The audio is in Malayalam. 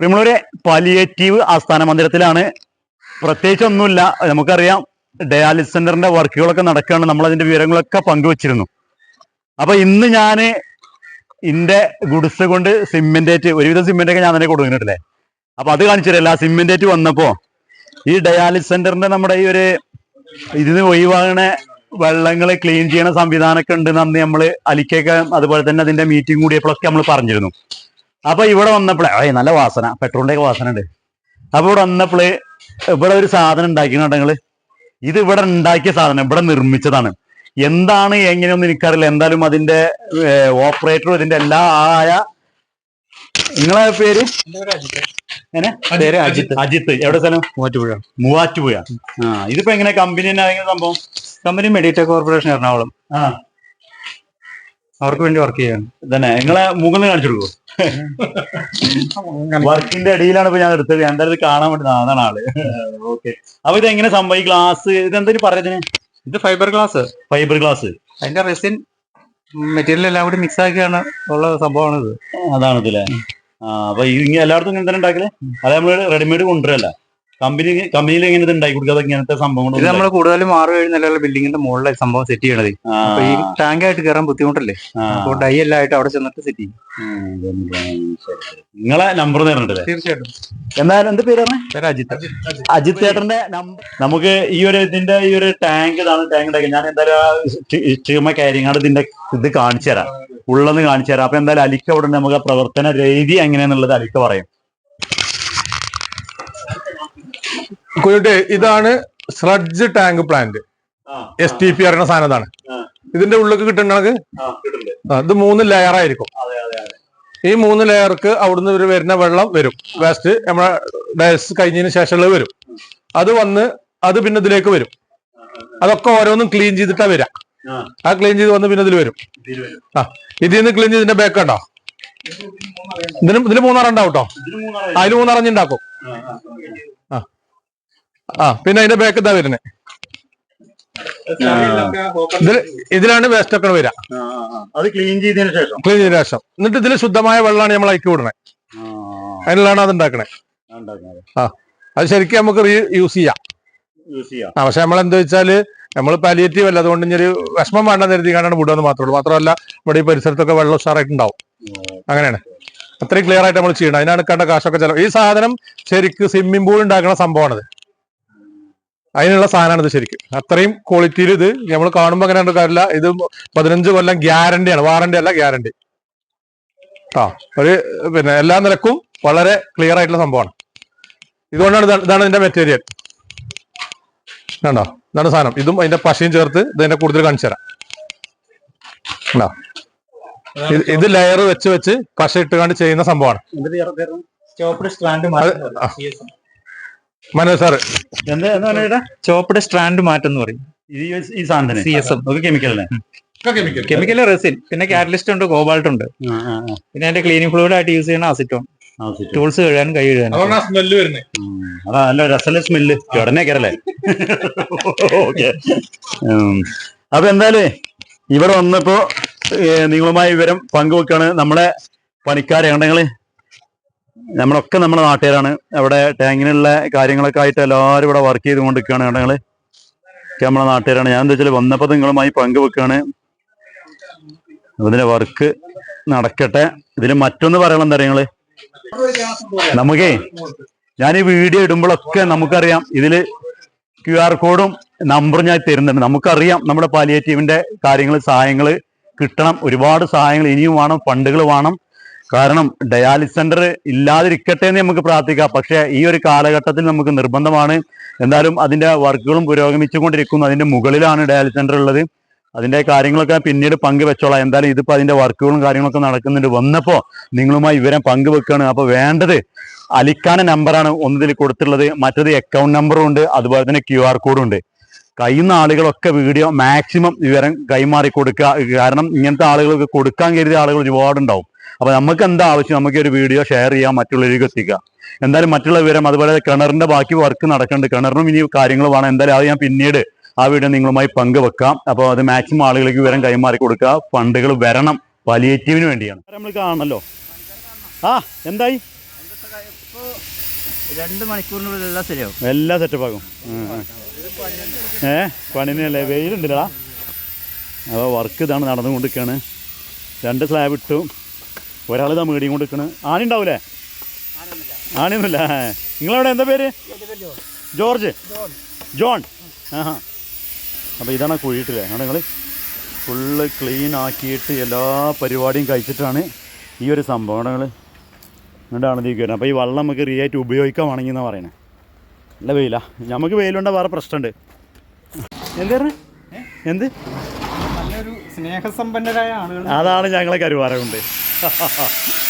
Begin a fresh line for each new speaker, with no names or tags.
പ്രിമളൂര് പാലിയേറ്റീവ് ആസ്ഥാന മന്ദിരത്തിലാണ്. പ്രത്യേകിച്ച് ഒന്നുമില്ല നമുക്കറിയാം ഡയാലിസിസ് സെന്ററിന്റെ വർക്കുകളൊക്കെ നടക്കുകയാണ്. നമ്മൾ അതിന്റെ വിവരങ്ങളൊക്കെ പങ്കുവച്ചിരുന്നു. അപ്പൊ ഇന്ന് ഞാൻ ഇന്റെ ഗുഡ്സ് കൊണ്ട് സിമെന്റേറ്റ് ഒരുവിധം സിമെന്റ് ഒക്കെ ഞാൻ തന്നെ കൊടുക്കുന്നുണ്ടല്ലേ? അപ്പൊ അത് കാണിച്ചു തരാം. ആ സിമെന്റേറ്റ് വന്നപ്പോ ഈ ഡയാലിസിസ് സെന്ററിന്റെ നമ്മുടെ ഈ ഒരു ഇതിന് ഒഴിവാകണ വെള്ളങ്ങൾ ക്ലീൻ ചെയ്യണ സംവിധാനമൊക്കെ ഉണ്ട് അന്ന് നമ്മൾ അലിക്കൊക്കെ അതുപോലെ തന്നെ അതിന്റെ മീറ്റിംഗ് കൂടിയപ്പോഴൊക്കെ നമ്മൾ പറഞ്ഞിരുന്നു. അപ്പൊ ഇവിടെ വന്നപ്പോഴേ ഏയ് നല്ല വാസന പെട്രോളിന്റെ ഒക്കെ വാസന ഉണ്ട് അപ്പൊ ഇവിടെ വന്നപ്പോൾ ഇവിടെ ഒരു സാധനം ഉണ്ടാക്കിയിട്ടുണ്ടെങ്കിൽ ഇത് ഇവിടെ ഉണ്ടാക്കിയ സാധനം ഇവിടെ നിർമ്മിച്ചതാണ്. എന്താണ് എങ്ങനെയൊന്നും എനിക്കറിയില്ല. എന്തായാലും അതിന്റെ ഓപ്പറേറ്ററും ഇതിന്റെ എല്ലാ ആയ നിങ്ങളെ പേര്?
പേര് അജിത്ത്.
അജിത്ത്. എവിടെ സ്ഥലം?
മൂവാറ്റുപുഴ.
മൂവാറ്റുപുഴ. ആ ഇതിപ്പോ എങ്ങനെ കമ്പനി തന്നെ സംഭവം?
Company Meditec corporation Ernakulam.
ആ.
അവർക്ക് വേണ്ടി വർക്ക് ചെയ്യാൻ.
തന്നെ നിങ്ങളെ മുകളിൽ കാണിച്ചു കൊടുക്കും വർക്കിന്റെ അടിയിലാണ് ഇപ്പൊ ഞാൻ എടുത്തത്. എന്തായാലും ഇത് കാണാൻ വേണ്ടി അതാണ് ആൾ. ഓക്കെ അപ്പൊ ഇത് എങ്ങനെ സംഭവം? ഈ ഗ്ലാസ് ഇതെന്തൊരു പറയുന്നതിന്
ഇത് ഫൈബർ ഗ്ലാസ്
ഫൈബർ ഗ്ലാസ്
അതിന്റെ റെസിൻ മെറ്റീരിയൽ എല്ലാം കൂടി മിക്സ് ആക്കിയാണ് ഉള്ള സംഭവമാണ് ഇത്
ആ അപ്പൊ ഇങ്ങനെ എല്ലായിടത്തും ഇങ്ങനെ തന്നെ ഉണ്ടാക്കൽ? അത് നമ്മൾ റെഡിമെയ്ഡ് കൊണ്ടുവരല്ല? കമ്പനി കമ്പനിയിൽ എങ്ങനെ കൊടുക്കാതെ ഇങ്ങനത്തെ സംഭവങ്ങൾ
ഇത് നമ്മൾ കൂടുതലും ആറ് ഏഴ് നിലയുള്ള ബിൽഡിങ്ങിന്റെ മുകളിലെ സംഭവം സെറ്റ് ചെയ്യണത്. അപ്പൊ ഈ ടാങ്ക് ആയിട്ട് കയറാൻ ബുദ്ധിമുട്ടല്ലേ? അപ്പൊ ഡൈ എല്ലാം ആയിട്ട് അവിടെ ചെന്നിട്ട് സെറ്റ് ചെയ്യും.
നിങ്ങളെ നമ്പർ തരണ്ടല്ലേ?
തീർച്ചയായിട്ടും.
എന്നാലും എന്ത് പേരാണ്
അജിത്ത് അജിത്ത്.
അജിത് ചേട്ടന്റെ നമുക്ക് ഈ ഒരു ഇതിന്റെ ഈ ഒരു ടാങ്ക് ഇതാണ് ടാങ്ക് ഉണ്ടാക്കി ഞാൻ എന്തായാലും ചീമ കാര്യങ്ങൾ ഇതിന്റെ ഇത് കാണിച്ചു തരാം. ഉള്ളെന്ന് കാണിച്ചു തരാം. അപ്പൊ എന്തായാലും അലിക്ക അവിടെ നമുക്ക് പ്രവർത്തന രീതി എങ്ങനെയാന്നുള്ളത് അലിക്ക പറയും.
കുഞ്ഞുട്ടി ഇതാണ് sludge tank plant S T P പറയുന്ന സാധനം ഇതാണ്. ഇതിന്റെ ഉള്ളിൽ കിട്ടുന്നത് ഇത് മൂന്ന് ലെയർ ആയിരിക്കും. ഈ മൂന്ന് ലെയർക്ക് അവിടുന്ന് ഇവർ വരുന്ന വെള്ളം വരും. വേസ്റ്റ് നമ്മളെ ഡയസ് കഴിഞ്ഞതിന് ശേഷമുള്ളത് വരും. അത് വന്ന് അത് പിന്നെ ഇതിലേക്ക് വരും. അതൊക്കെ ഓരോന്നും ക്ലീൻ ചെയ്തിട്ടാ വരാം.
ആ.
ക്ലീൻ ചെയ്ത് വന്ന് പിന്നെ ഇതിൽ വരും. ആ ഇതിൽ നിന്ന് ക്ലീൻ ചെയ്തിന്റെ ബാക്ക് ഉണ്ടോ ഇതിന് ഇതിൽ മൂന്നാറുണ്ടാവും കേട്ടോ അതിൽ മൂന്നറഞ്ഞുണ്ടാക്കും ആ പിന്നെ അതിന്റെ ബാക്ക് ഇതാ വരുന്നത് ഇതിലാണ് വേസ്റ്റ് ഒക്കെ വരിക
അത് ക്ലീൻ ചെയ്തതിനു ശേഷം.
ക്ലീൻ ചെയ്തതിനു ശേഷം. എന്നിട്ട് ഇതിൽ ശുദ്ധമായ വെള്ളമാണ് നമ്മൾ അയക്കി വിടണേ. അതിനുള്ളതാണ് അത് ഉണ്ടാക്കണേ. ആ അത് ശരിക്കും നമുക്ക് യൂസ് ചെയ്യാം. ആ പക്ഷെ നമ്മൾ എന്താ വെച്ചാൽ നമ്മൾ പാലിയേറ്റീവ് അല്ല അതുകൊണ്ട് ഇനി ഒരു വിഷമം വേണ്ട കരുതി വിടുക എന്ന് മാത്രമേ ഉള്ളൂ. മാത്രമല്ല ഇവിടെ ഈ പരിസരത്തൊക്കെ വെള്ളം ഉഷാറായിട്ടുണ്ടാവും അങ്ങനെയാണ്. അത്രയും ക്ലിയർ ആയിട്ട് നമ്മൾ ചെയ്യണം. അതിനാണ് കണ്ട കാശൊക്കെ ചെലവ്. ഈ സാധനം ശരിക്കും സ്വിമ്മിംഗ് പൂൾ ഉണ്ടാക്കുന്ന സംഭവമാണിത്. അതിനുള്ള സാധനമാണ് ഇത് ശരിക്കും. അത്രയും ക്വാളിറ്റിയിൽ ഇത് നമ്മൾ കാണുമ്പോൾ അങ്ങനെ കാര്യമില്ല. ഇത് പതിനഞ്ച് കൊല്ലം ഗ്യാരണ്ടിയാണ് വാറണ്ടി അല്ല ഗ്യാരണ്ടി ആ ഒരു പിന്നെ എല്ലാ നിലക്കും വളരെ ക്ലിയർ ആയിട്ടുള്ള സംഭവമാണ്. ഇതുകൊണ്ടാണ് ഇതാണ് ഇതിന്റെ മെറ്റീരിയൽ കണ്ടോ? ഇതാണ് സാധനം. ഇതും അതിന്റെ പശയും ചേർത്ത് ഇതിന്റെ കൂടുതൽ കാണിച്ചു തരാം. കണ്ടോ? ഇത് ലെയർ വെച്ച് വെച്ച് പശ ഇട്ടുകൊണ്ട് ചെയ്യുന്ന സംഭവമാണ്. മനോജ് സാറ്.
എന്താ എന്താ
സ്ട്രാൻഡ് മാറ്റം എന്ന് പറയും.
ഈ ഈ സാധനത്തിന്?
CSM.
ഒക്കെ കെമിക്കൽ അല്ലേ
കെമിക്കൽ റെസിൻ പിന്നെ കാറ്റലിസ്റ്റ് ഉണ്ട് കോബാൾട്ട് ഉണ്ട്. പിന്നെ അതിന്റെ ക്ലീനിങ് ഫ്ലൂയിഡ് ആയിട്ട് യൂസ് ചെയ്യണ അസിറ്റോൺ ടൂൾസ് കഴുകാൻ കൈ കഴുകാൻ
സ്മെല്ല് വരുന്നത്
ഉം. അതാ നല്ല രസമുള്ള സ്മെല്ല് ചുടനെ കയറല്ലേ ഓക്കെ അപ്പൊ എന്തായാലും ഇവിടെ വന്നപ്പോ നിങ്ങളുമായി വിവരം പങ്കുവെക്കാണ് നമ്മളെ പണിക്കാരെ ഉണ്ടെങ്കിൽ നമ്മളൊക്കെ നമ്മുടെ നാട്ടുകാരാണ്. അവിടെ ടാങ്കിനുള്ള കാര്യങ്ങളൊക്കെ ആയിട്ട് എല്ലാവരും ഇവിടെ വർക്ക് ചെയ്തുകൊണ്ടിരിക്കുകയാണ് ഉണ്ടെങ്കിൽ ഒക്കെ നമ്മളെ നാട്ടുകാരാണ്. ഞാൻ എന്താ വെച്ചാൽ വന്നപ്പോൾ നിങ്ങളുമായി പങ്കുവെക്കുകയാണ്. അതിന്റെ വർക്ക് നടക്കട്ടെ. ഇതിൽ മറ്റൊന്ന് പറയണം എന്താ നിങ്ങൾ? നമുക്കേ ഞാൻ ഈ വീഡിയോ ഇടുമ്പോഴൊക്കെ നമുക്കറിയാം. ഇതിൽ ക്യു ആർ കോഡും നമ്പറും ഞാൻ തരുന്നുണ്ട്. നമുക്കറിയാം നമ്മുടെ പാലിയേറ്റീവിന്റെ കാര്യങ്ങൾ സഹായങ്ങൾ കിട്ടണം. ഒരുപാട് സഹായങ്ങൾ ഇനിയും വേണം ഫണ്ടുകൾ വേണം. കാരണം ഡയാലിസ് സെന്റർ ഇല്ലാതിരിക്കട്ടെ എന്ന് നമുക്ക് പ്രാർത്ഥിക്കാം. പക്ഷേ ഈ ഒരു കാലഘട്ടത്തിൽ നമുക്ക് നിർബന്ധമാണ്. എന്തായാലും അതിന്റെ വർക്കുകളും പുരോഗമിച്ചുകൊണ്ടിരിക്കുന്നു. അതിന്റെ മുകളിലാണ് ഡയാലിസ് സെന്റർ ഉള്ളത്. അതിന്റെ കാര്യങ്ങളൊക്കെ പിന്നീട് പങ്കുവെച്ചോളാം. എന്തായാലും ഇതിപ്പോൾ അതിന്റെ വർക്കുകളും കാര്യങ്ങളൊക്കെ നടക്കുന്നുണ്ട്. വന്നപ്പോ നിങ്ങളുമായി വിവരം പങ്കുവെക്കുകയാണ് അപ്പോൾ വേണ്ടത് അലിക്കാന നമ്പറാണ് ഒന്നിൽ കൊടുത്തിട്ടുള്ളത്. മറ്റത് അക്കൗണ്ട് നമ്പറും ഉണ്ട്. അതുപോലെ തന്നെ ക്യു ആർ കോഡും ഉണ്ട്. കഴിയുന്ന ആളുകളൊക്കെ വീഡിയോ മാക്സിമം വിവരം കൈമാറി കൊടുക്കുക. കാരണം ഇങ്ങനത്തെ ആളുകൾക്ക് കൊടുക്കാൻ കരുതിയ ആളുകൾ ഒരുപാടുണ്ടാവും. അപ്പൊ നമുക്ക് എന്താ ആവശ്യം? നമുക്ക് ഒരു വീഡിയോ ഷെയർ ചെയ്യാം മറ്റുള്ളവർക്ക് എത്തിക്കുക എന്തായാലും മറ്റുള്ള വിവരം അതുപോലെ കിണറിന്റെ ബാക്കി വർക്ക് നടക്കുന്നുണ്ട് കിണറിനും ഇനി കാര്യങ്ങൾ വേണം. എന്തായാലും അത് ഞാൻ പിന്നീട് ആ വീഡിയോ നിങ്ങളുമായി പങ്കുവെക്കാം. അപ്പോൾ അത് മാക്സിമം ആളുകൾക്ക് വിവരം കൈമാറി കൊടുക്കുക. ഫണ്ടുകൾ വരണം. പാലിയേറ്റീവിന് വേണ്ടിയാണ്. നമ്മൾ കാണണല്ലോ? ആ എന്തായി?
രണ്ട് മണിക്കൂറിനുള്ളിൽ എല്ലാം ശരിയാവും.
എല്ലാം സെറ്റപ്പ് ആകും. ഏ പണിനല്ലേ? വെയിലുണ്ടല്ലടാ. അപ്പോൾ വർക്ക് ഇതാണ് നടന്നുകൊണ്ടിരിക്കുകയാണ് രണ്ട് സ്ലാബ് ഇട്ടു. ഒരാൾ ഇതാ മേടിയും കൊണ്ട് നിൽക്കണ് ആണി ഉണ്ടാവൂലേ? ആണിയൊന്നുമില്ല നിങ്ങളവിടെ എന്താ പേര്? ജോർജ്. ജോൺ. ആഹാ. അപ്പോൾ ഇതാണ് കുഴിയിട്ടില്ലേ? ആണ് നിങ്ങൾ ഫുള്ള് ക്ലീൻ ആക്കിയിട്ട് എല്ലാ പരിപാടിയും കഴിച്ചിട്ടാണ് ഈ ഒരു സംഭവം. നിങ്ങൾ എന്നിട്ടാണ് ഇത് വരുന്നത് അപ്പോൾ ഈ വെള്ളം നമുക്ക് റീ ആയിട്ട് ഉപയോഗിക്കാൻ വേണമെങ്കിൽ എന്നാണ് പറയുന്നത് നല്ല വെയില. നമുക്ക് വെയിലുണ്ട വേറെ പ്രശ്നമുണ്ട്. എന്തായിരുന്നു എന്ത്?
നല്ലൊരു ഞങ്ങളെ ആളുകൾ
അതാണ് ഞങ്ങളെ കരുവാരമുണ്ട്